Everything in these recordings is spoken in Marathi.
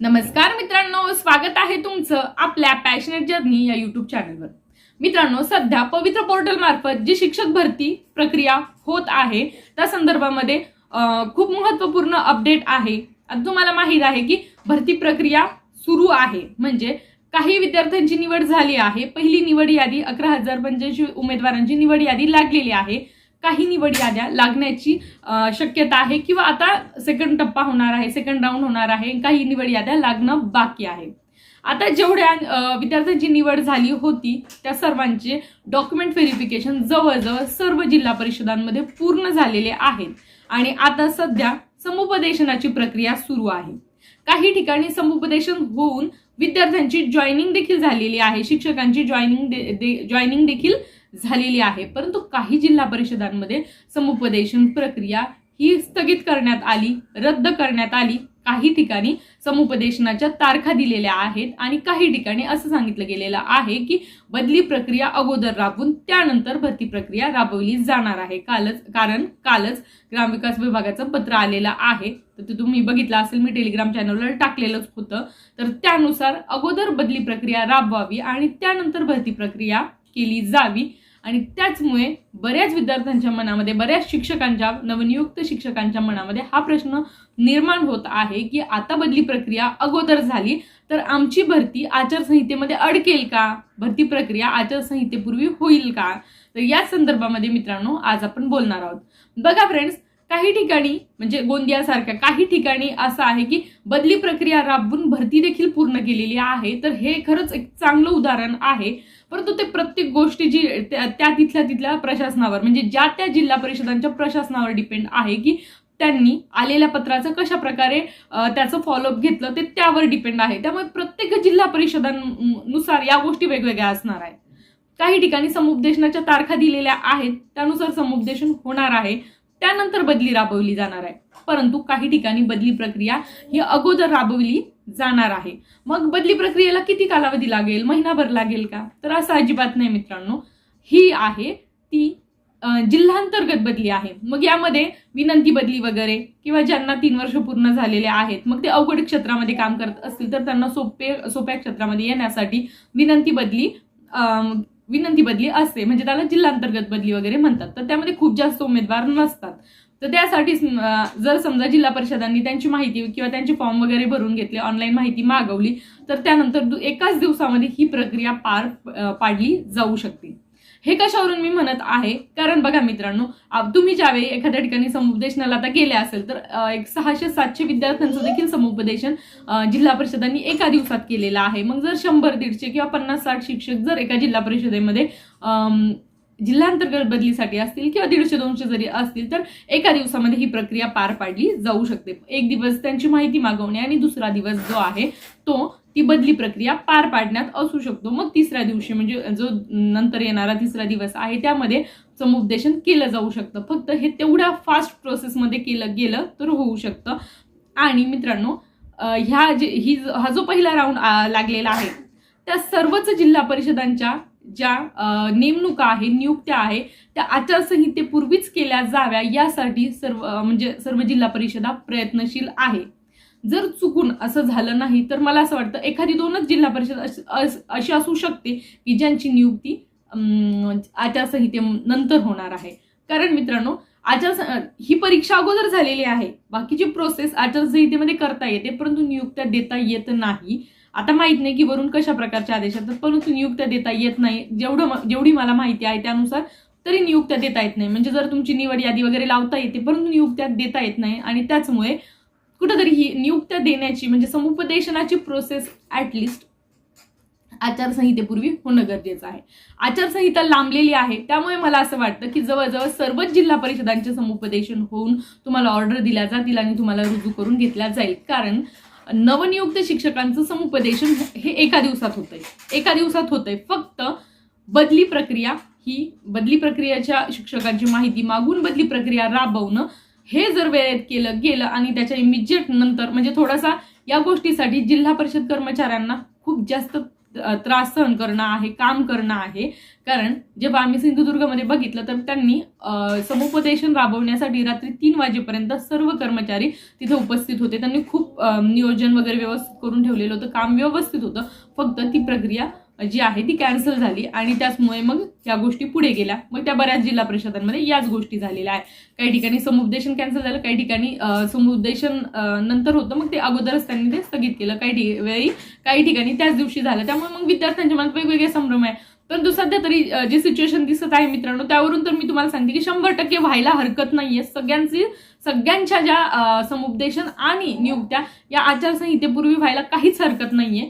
नमस्कार मित्रांनो स्वागत आहे तुमचं आपल्या पॅशनेट जर्नी या युट्यूब चॅनलवर मित्रांनो सध्या पवित्र पोर्टल मार्फत जी शिक्षक भरती प्रक्रिया होत आहे त्या संदर्भामध्ये खूप महत्त्वपूर्ण अपडेट आहे. तुम्हाला माहीत आहे की भरती प्रक्रिया सुरू आहे. म्हणजे काही विद्यार्थ्यांची निवड झाली आहे. पहिली निवड यादी अकरा हजार पंच्याऐंशी उमेदवारांची निवड यादी लागलेली आहे. काही निवड याद्या लागण्याची शक्यता आहे किंवा आता सेकंड टप्पा होणार आहे सेकंड राऊंड होणार आहे काही निवड याद्या लागणं बाकी आहे. आता जेवढ्या विद्यार्थ्यांची निवड झाली होती त्या सर्वांचे डॉक्युमेंट व्हेरिफिकेशन जवळजवळ सर्व जिल्हा परिषदांमध्ये पूर्ण झालेले आहेत. आणि आता सध्या समुपदेशनाची प्रक्रिया सुरू आहे. काही ठिकाणी समुपदेशन होऊन विद्यार्थ्यांची जॉईनिंग देखील झालेली आहे शिक्षकांची जॉईनिंग दे जॉईनिंग देखील झालेली आहे. परंतु काही जिल्हा परिषदांमध्ये समुपदेशन प्रक्रिया ही स्थगित करण्यात आली रद्द करण्यात आली. काही ठिकाणी समुपदेशनाच्या तारखा दिलेल्या आहेत आणि काही ठिकाणी असं सांगितलं गेलेलं आहे की बदली प्रक्रिया अगोदर राबवून त्यानंतर भरती प्रक्रिया राबवली जाणार आहे. कालच कारण कालच ग्रामविकास विभागाचं पत्र आलेलं आहे. तर ते तुम्ही बघितलं असेल मी टेलिग्राम चॅनलवर टाकलेलंच होतं. तर त्यानुसार अगोदर बदली प्रक्रिया राबवावी आणि त्यानंतर भरती प्रक्रिया केली जावी. आणि त्याचमुळे बऱ्याच विद्यार्थ्यांच्या मनामध्ये बऱ्याच शिक्षकांच्या नवनियुक्त शिक्षकांच्या मनामध्ये हा प्रश्न निर्माण होत आहे की आता बदली प्रक्रिया अगोदर झाली तर आमची भरती आचारसंहितेमध्ये अडकेल का? भरती प्रक्रिया आचारसंहितेपूर्वी होईल का? तर या संदर्भामध्ये मित्रांनो आज आपण बोलणार आहोत. बघा फ्रेंड्स काही ठिकाणी म्हणजे गोंदियासारख्या काही ठिकाणी असं आहे की बदली प्रक्रिया राबवून भरती देखील पूर्ण केलेली आहे. तर हे खरंच एक चांगलं उदाहरण आहे. परंतु ते प्रत्येक गोष्टी जी त्या त्या तिथल्या तिथल्या प्रशासनावर म्हणजे ज्या त्या जिल्हा परिषदांच्या प्रशासनावर डिपेंड आहे की त्यांनी आलेल्या पत्राचं कशा प्रकारे त्याचं फॉलोअप घेतलं ते त्यावर डिपेंड आहे. त्यामुळे प्रत्येक जिल्हा परिषदांनुसार या गोष्टी वेगवेगळ्या असणार आहेत. काही ठिकाणी समुपदेशनाच्या तारखा दिलेल्या आहेत त्यानुसार समुपदेशन होणार आहे. त्यानंतर बदली राबवली जाणार आहे. परंतु काही ठिकाणी बदली प्रक्रिया ही अगोदर राबवली जाणार आहे. मग बदली प्रक्रियेला किती कालावधी लागेल? महिनाभर लागेल का? तर असं अजिबात नाही मित्रांनो. ही आहे ती जिल्हांतर्गत बदली आहे. मग यामध्ये विनंती बदली वगैरे किंवा ज्यांना तीन वर्ष पूर्ण झालेले आहेत मग ते अवघड क्षेत्रामध्ये काम करत असतील तर त्यांना सोपे सोप्या क्षेत्रामध्ये येण्यासाठी विनंती बदली विनंती बदली असते. म्हणजे त्याला जिल्हांतर्गत बदली वगैरे म्हणतात. तर त्यामध्ये खूप जास्त उमेदवार नसतात. तर त्यासाठीच जर समजा जिल्हा परिषदांनी त्यांची माहिती किंवा त्यांचे फॉर्म वगैरे भरून घेतले ऑनलाईन माहिती मागवली तर त्यानंतर एकाच दिवसामध्ये ही प्रक्रिया पार पाडली जाऊ शकते. हे कशावरून मी म्हणत आहे? कारण बघा मित्रांनो तुम्ही ज्यावेळी एखाद्या ठिकाणी समुपदेशनाला आता गेले असेल तर एक सहाशे सातशे विद्यार्थ्यांचं देखील समुपदेशन जिल्हा परिषदांनी एका दिवसात केलेलं आहे. मग जर शंभर दीडशे किंवा पन्नास साठ शिक्षक जर एका जिल्हा परिषदेमध्ये अं, जिल्हांतर्गत बदलीसाठी असतील किंवा दीडशे दोनशे जरी असतील तर एका दिवसामध्ये ही प्रक्रिया पार पाडली जाऊ शकते. एक दिवस त्यांची माहिती मागवणे आणि दुसरा दिवस जो आहे तो ती बदली प्रक्रिया पार पाडण्यात असू शकतो. मग तिसऱ्या दिवशी म्हणजे जो नंतर येणारा तिसरा दिवस आहे त्यामध्ये समुपदेशन केलं जाऊ शकतं. फक्त हे तेवढ्या फास्ट प्रोसेसमध्ये केलं गेलं तर होऊ शकतं. आणि मित्रांनो ह्या जे ही हा जो पहिला राऊंड लागलेला आहे त्या सर्वच जिल्हा परिषदांच्या ज्या नेमणुका आहे नियुक्त्या आहे त्या आचारसंहितेपूर्वीच केल्या जाव्या यासाठी सर्व म्हणजे सर्व जिल्हा परिषदा प्रयत्नशील आहे. जर चुकून असं झालं नाही तर मला असं वाटतं एखादी दोनच जिल्हा परिषद अश- अशी असू शकते की ज्यांची नियुक्ती आचारसंहितेनंतर होणार आहे. कारण मित्रांनो आचार ही परीक्षा अगोदर झालेली आहे. बाकीची प्रोसेस आचारसंहितेमध्ये करता येते परंतु नियुक्त्या देता येत नाही. आता माहीत नाही की वरून कशा प्रकारचे आदेश येतात परंतु नियुक्त्या देता येत नाही. जेवढं जेवढी मला माहिती आहे त्यानुसार तरी नियुक्त्या देता येत नाही. म्हणजे जर तुमची निवड यादी वगैरे लावता येते परंतु नियुक्त्या देता येत नाही. आणि त्याचमुळे कुठंतरी ही नियुक्त्या देण्याची म्हणजे समुपदेशनाची प्रोसेस ॲटलिस्ट आचारसंहितेपूर्वी होणं गरजेचं आहे. आचारसंहिता लांबलेली आहे. त्यामुळे मला असं वाटतं की जवळजवळ सर्वच जिल्हा परिषदांचे समुपदेशन होऊन तुम्हाला ऑर्डर दिल्या जातील आणि तुम्हाला रुजू करून घेतल्या जाईल. कारण नवनियुक्त शिक्षकांचं समुपदेशन हे एका दिवसात होतंय. एका दिवसात होतंय. फक्त बदली प्रक्रिया ही बदली प्रक्रियेच्या शिक्षकांची माहिती मागून बदली प्रक्रिया राबवणं हे जर वेळेत केलं गेलं आणि त्याच्या इमिजिएट नंतर म्हणजे थोडासा या गोष्टीसाठी जिल्हा परिषद कर्मचाऱ्यांना खूप जास्त त्रास सहन करणं आहे काम करणं आहे. कारण जेव्हा आम्ही सिंधुदुर्गमध्ये बघितलं तर त्यांनी समुपदेशन राबवण्यासाठी रात्री तीन वाजेपर्यंत सर्व कर्मचारी तिथे उपस्थित होते. त्यांनी खूप नियोजन वगैरे व्यवस्थित करून ठेवलेलं होतं काम व्यवस्थित होतं. फक्त ती प्रक्रिया जी आहे ती कॅन्सल झाली आणि त्याचमुळे मग या गोष्टी पुढे गेल्या. मग त्या बऱ्याच जिल्हा परिषदांमध्ये याच गोष्टी झालेल्या आहे काही ठिकाणी समुपदेशन कॅन्सल झालं काही ठिकाणी समुपदेशन नंतर होतं. मग ते अगोदरच त्यांनी ते स्थगित केलं. काही ठि- वेळी काही ठिकाणी त्याच दिवशी झालं. त्यामुळे मग विद्यार्थ्यांच्या मनात वेगवेगळे संभ्रम आहे परंतु सध्या तरी जी सिच्युएशन दिसत आहे मित्रांनो त्यावरून तर मी तुम्हाला सांगते की शंभर टक्के व्हायला हरकत नाहीये. सगळ्यांची सगळ्यांच्या ज्या समुपदेशन आणि नियुक्त्या या आचारसंहितेपूर्वी व्हायला काहीच हरकत नाहीये.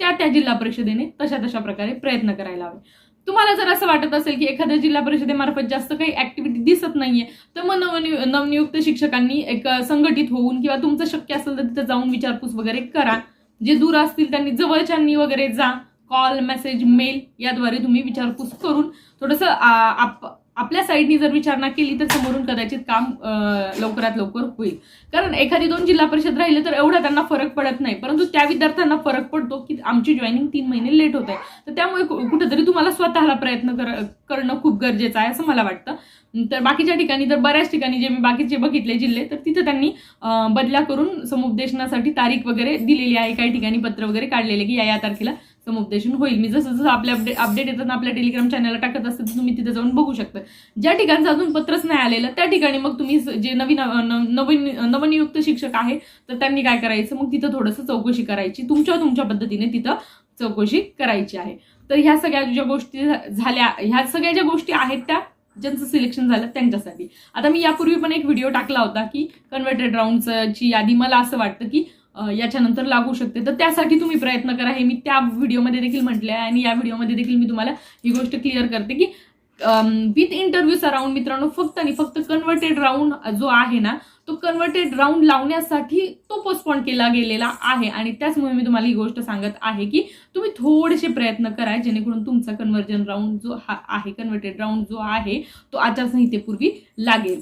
त्या त्या जिल्हा परिषदेने तशा तशा प्रकारे प्रयत्न करायला हवे. तुम्हाला जर असं वाटत असेल की एखाद्या जिल्हा परिषदेमार्फत जास्त काही ऍक्टिव्हिटी दिसत नाहीये तर मग नवनियु नवनियुक्त शिक्षकांनी एक संघटित होऊन किंवा तुमचं शक्य असेल तर तिथे जाऊन विचारपूस वगैरे करा. जे दूर असतील त्यांनी जवळच्यांनी वगैरे जा. कॉल मेसेज मेल याद्वारे तुम्ही विचारपूस करून थोडंसं आप आपल्या साईडनी जर विचारणा केली तर समोरून कदाचित काम लवकरात लवकर होईल. कारण एखादी दोन जिल्हा परिषद राहिले तर एवढा त्यांना फरक पडत नाही. परंतु त्या विद्यार्थ्यांना फरक पडतो की आमची जॉईनिंग तीन महिने लेट होत आहे. तर त्यामुळे कु- कुठेतरी तुम्हाला स्वतःला प्रयत्न कर करणं खूप गरजेचं आहे असं मला वाटतं. तर बाकीच्या ठिकाणी तर बऱ्याच ठिकाणी जे मी बाकीचे बघितले जिल्हे तर तिथं त्यांनी बदल्या करून समुपदेशनासाठी तारीख वगैरे दिलेली आहे. काही ठिकाणी पत्र वगैरे काढलेले की या या तारखेला समुपदेशन होईल. मी जसं जसं आपल्या अपडेट अपडेट येतात आपल्या टेलिग्राम चॅनलला टाकत असते तर तुम्ही तिथे जाऊन बघू शकता. ज्या ठिकाणचं अजून पत्रच नाही आलेलं त्या ठिकाणी मग तुम्ही जे नवीन नवीन नवनियुक्त शिक्षक आहे तर त्यांनी काय करायचं? मग तिथं थोडंसं चौकशी करायची. तुमच्या तुमच्या पद्धतीने तिथं चौकशी करायची आहे. तर ह्या सगळ्या ज्या गोष्टी झाल्या ह्या सगळ्या ज्या गोष्टी आहेत त्या ज्यांचं सिलेक्शन झालं त्यांच्यासाठी. आता मी यापूर्वी पण एक व्हिडिओ टाकला होता की कन्व्हर्टेड राऊंडची यादी. मला असं वाटतं की याच्यानंतर लागू शकते. तर त्यासाठी तुम्ही प्रयत्न करा. हे मी त्या व्हिडिओमध्ये देखील म्हटले आहे आणि या व्हिडिओमध्ये देखील मी तुम्हाला ही गोष्ट क्लिअर करते की विथ इंटरव्ह्यू राऊंड मित्रांनो फक्त आणि फक्त कन्व्हर्टेड राऊंड जो आहे ना तो कन्वर्टेड राऊंड लावण्यासाठी तो पोस्टपोन केला गेलेला आहे. आणि त्याचमुळे मी तुम्हाला ही गोष्ट सांगत आहे की तुम्ही थोडेसे प्रयत्न करा जेणेकरून तुमचा कन्व्हर्जन राऊंड जो हा आहे कन्वर्टेड राऊंड जो आहे तो आचारसंहितेपूर्वी लागेल.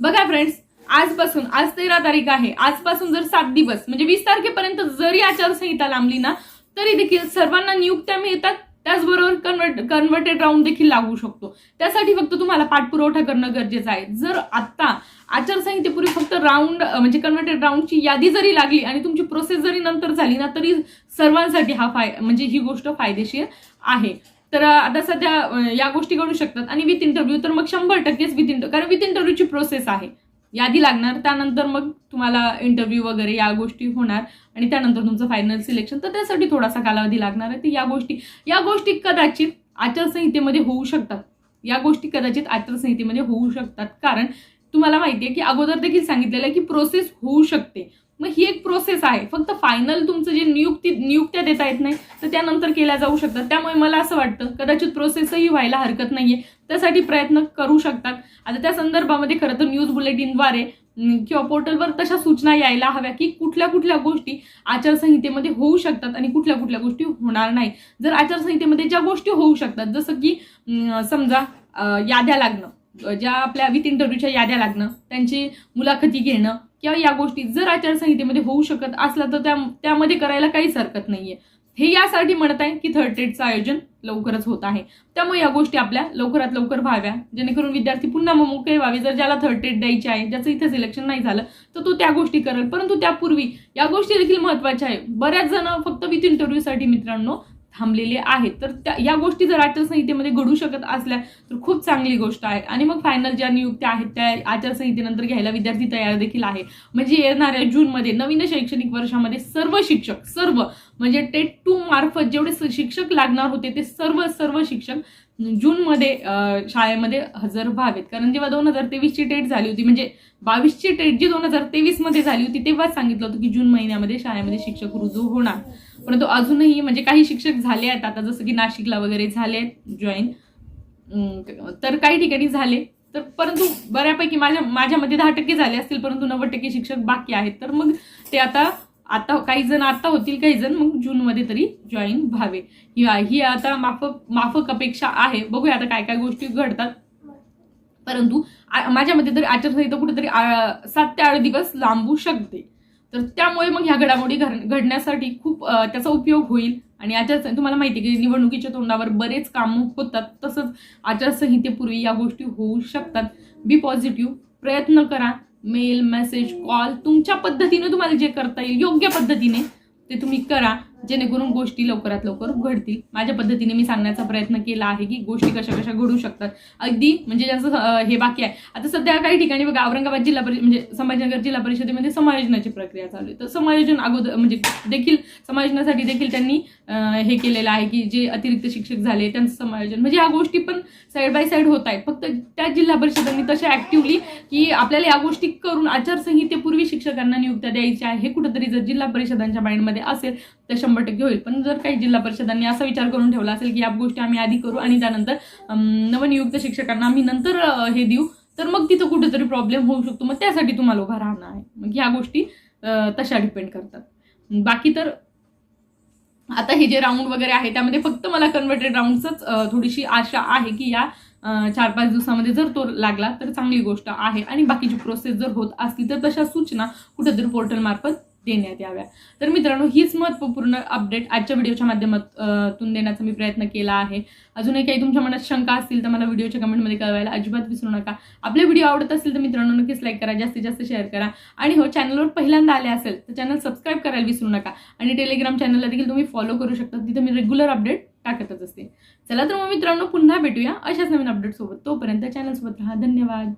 बघा फ्रेंड्स आजपासून आज तेरा तारीख आहे. आजपासून जर सात दिवस म्हणजे वीस तारखेपर्यंत जरी आचारसंहिता लांबली ना तरी देखील सर्वांना नियुक्त्या मिळतात त्याचबरोबर कन्वर्ट कन्व्हर्टेड राऊंड देखील लागू शकतो. त्यासाठी फक्त तुम्हाला पाठपुरवठा करणं गरजेचं आहे. जर आत्ता आचारसंहितेपूर्वी फक्त राऊंड म्हणजे कन्वर्टेड राऊंडची यादी जरी लागली आणि तुमची प्रोसेस जरी नंतर झाली ना तरी सर्वांसाठी हा फाय म्हणजे ही गोष्ट फायदेशीर आहे. तर आता सध्या या गोष्टी घडू शकतात. आणि विथ इंटरव्ह्यू तर मग शंभर टक्केच विथ इंटरव्ह्यू कारण विथ इंटरव्ह्यूची प्रोसेस आहे. यादी लागणार त्यानंतर मग तुम्हाला इंटरव्ह्यू वगैरे या गोष्टी होणार आणि त्यानंतर तुमचं फायनल सिलेक्शन तर त्यासाठी थोडासा कालावधी लागणार आहे. तर या गोष्टी या गोष्टी कदाचित आचारसंहितेमध्ये होऊ शकतात. या गोष्टी कदाचित आचारसंहितेमध्ये होऊ शकतात. कारण तुम्हाला माहिती आहे की अगोदर देखील सांगितलेलं आहे की प्रोसेस होऊ शकते. मग ही एक प्रोसेस आहे. फक्त फायनल तुमचं जे नियुक्ती नियुक्त्या देता येत नाही तर त्यानंतर केल्या जाऊ शकतात. त्यामुळे मला असं वाटतं कदाचित प्रोसेसही व्हायला हरकत नाही आहे त्यासाठी प्रयत्न करू शकतात. आता त्या संदर्भामध्ये खरं तर न्यूज बुलेटिनद्वारे किंवा पोर्टलवर तशा सूचना यायला हव्या की कुठल्या कुठल्या गोष्टी आचारसंहितेमध्ये होऊ शकतात आणि कुठल्या कुठल्या गोष्टी होणार नाही. जर आचारसंहितेमध्ये ज्या गोष्टी होऊ शकतात जसं की समजा याद्या लागणं ज्या आपल्या विथ इंटरव्ह्यूच्या याद्या लागणं त्यांची मुलाखती घेणं किंवा या गोष्टी जर आचारसंहितेमध्ये होऊ शकत असला तर त्या त्यामध्ये करायला काहीच हरकत नाहीये. हे यासाठी म्हणत आहे की थर्ड ट्रेडचं आयोजन लवकरच होत आहे. त्यामुळे या गोष्टी आपल्या लवकरात लवकर व्हाव्या. जेणेकरून विद्यार्थी पुन्हा मग मोकळे व्हावे. जर ज्याला थर्ड ट्रेड द्यायची आहे ज्याचं इथे सिलेक्शन नाही झालं तर तो त्या गोष्टी करेल. परंतु त्यापूर्वी या गोष्टी देखील महत्त्वाच्या आहे. बऱ्याच जण फक्त विथ इंटरव्ह्यूसाठी मित्रांनो थांबलेले आहेत. तर त्या या गोष्टी जर आचारसंहितेमध्ये घडू शकत असल्या तर खूप चांगली गोष्ट आहे. आणि मग फायनल ज्या नियुक्त्या आहेत त्या आचारसंहितेनंतर घ्यायला विद्यार्थी तयार देखील आहे. म्हणजे येणाऱ्या जूनमध्ये नवीन शैक्षणिक वर्षामध्ये सर्व शिक्षक सर्व म्हणजे टेट टू मार्फत जेवढे स- शिक्षक लागणार होते ते सर्व सर्व शिक्षक जूनमध्ये शाळेमध्ये हजर व्हावेत. कारण जेव्हा दोन हजार तेवीसची टेट झाली होती म्हणजे बावीसची टेट जी दोन हजार तेवीसमध्ये झाली होती तेव्हाच सांगितलं होतं की जून महिन्यामध्ये शाळेमध्ये शिक्षक रुजू होणार. परंतु अजूनही म्हणजे काही शिक्षक झाले आहेत आता जसं की नाशिकला वगैरे झाले आहेत जॉईन तर काही ठिकाणी झाले. तर परंतु बऱ्यापैकी माझ्या माझ्यामध्ये दहा टक्के झाले असतील परंतु नव्वद टक्के शिक्षक बाकी आहेत. तर मग ते आता आता काही जण आता होतील काही जण मग जूनमध्ये तरी जॉईन व्हावे. ही ही आता माफक माफक अपेक्षा आहे. बघूया आता काय काय गोष्टी घडतात. परंतु माझ्या मते तरी आचारसंहिता कुठेतरी सात ते आठ दिवस लांबू शकते. तर त्यामुळे मग ह्या घडामोडी घडण्यासाठी खूप त्याचा उपयोग होईल. आणि आचारसंहिता तुम्हाला माहिती की निवडणुकीच्या तोंडावर बरेच कामं होतात. तसंच आचारसंहितेपूर्वी या गोष्टी होऊ शकतात. बी पॉझिटिव्ह प्रयत्न करा. मेल मेसेज कॉल तुमच्या पद्धतीने तुम्हाला जे करता येईल योग्य पद्धतीने ते तुम्ही करा. जेणेकरून गोष्टी लवकरात लवकर घडतील. माझ्या पद्धतीने मी सांगण्याचा प्रयत्न केला आहे की गोष्टी कशा कशा घडू शकतात. अगदी म्हणजे ज्यांचं हे बाकी आहे. आता सध्या काही ठिकाणी बघा औरंगाबाद जिल्हा परिषद म्हणजे संभाजीनगर जिल्हा परिषदेमध्ये समायोजनाची प्रक्रिया चालू आहे. तर समायोजन अगोदर म्हणजे देखील समायोजनासाठी देखील त्यांनी हे केलेलं आहे की जे अतिरिक्त शिक्षक झाले त्यांचं समायोजन. म्हणजे ह्या गोष्टी पण साईड बाय साईड होत आहेत. फक्त त्या जिल्हा परिषदांनी तशा ॲक्टिव्हली की आपल्याला या गोष्टी करून आचारसंहितेपूर्वी शिक्षकांना नियुक्त्या द्यायच्या आहे. हे कुठंतरी जर जिल्हा परिषदांच्या माइंडमध्ये असेल तर शंभर टक्के होईल. पण जर काही जिल्हा परिषदांनी असा विचार करून ठेवला असेल की या गोष्टी आम्ही आधी करू आणि त्यानंतर नवनियुक्त शिक्षकांना आम्ही नंतर हे देऊ तर मग तिथं कुठेतरी प्रॉब्लेम होऊ शकतो. मग त्यासाठी तुम्हाला उभा राहणं आहे. मग ह्या गोष्टी तशा डिपेंड करतात. बाकी तर आता हे जे राऊंड वगैरे आहे त्यामध्ये फक्त मला कन्व्हर्टेड राऊंडचंच थोडीशी आशा आहे की या चार पाच दिवसामध्ये जर तो लागला तर चांगली गोष्ट आहे. आणि बाकीची प्रोसेस जर होत असली तर तशा सूचना कुठेतरी पोर्टलमार्फत देण्यात याव्या. तर मित्रांनो हीच महत्त्वपूर्ण अपडेट आजच्या व्हिडिओच्या माध्यमातून देण्याचा मी प्रयत्न केला आहे. अजूनही काही तुमच्या मनात शंका असतील तर मला व्हिडिओच्या कमेंटमध्ये कळवायला अजिबात विसरू नका. आपले व्हिडिओ आवडत असतील तर मित्रांनो नक्कीच लाईक करा जास्तीत जास्त शेअर करा. आणि हो चॅनलवर पहिल्यांदा आले असेल तर चॅनल सबस्क्राईब करायला विसरू नका. आणि टेलिग्राम चॅनलला देखील तुम्ही फॉलो करू शकता. तिथे मी रेग्युलर अपडेट टाकतच असते. चला तर मग मित्रांनो पुन्हा भेटूया अशाच नवीन अपडेट सोबत. तोपर्यंत चॅनलसोबत राहा. धन्यवाद.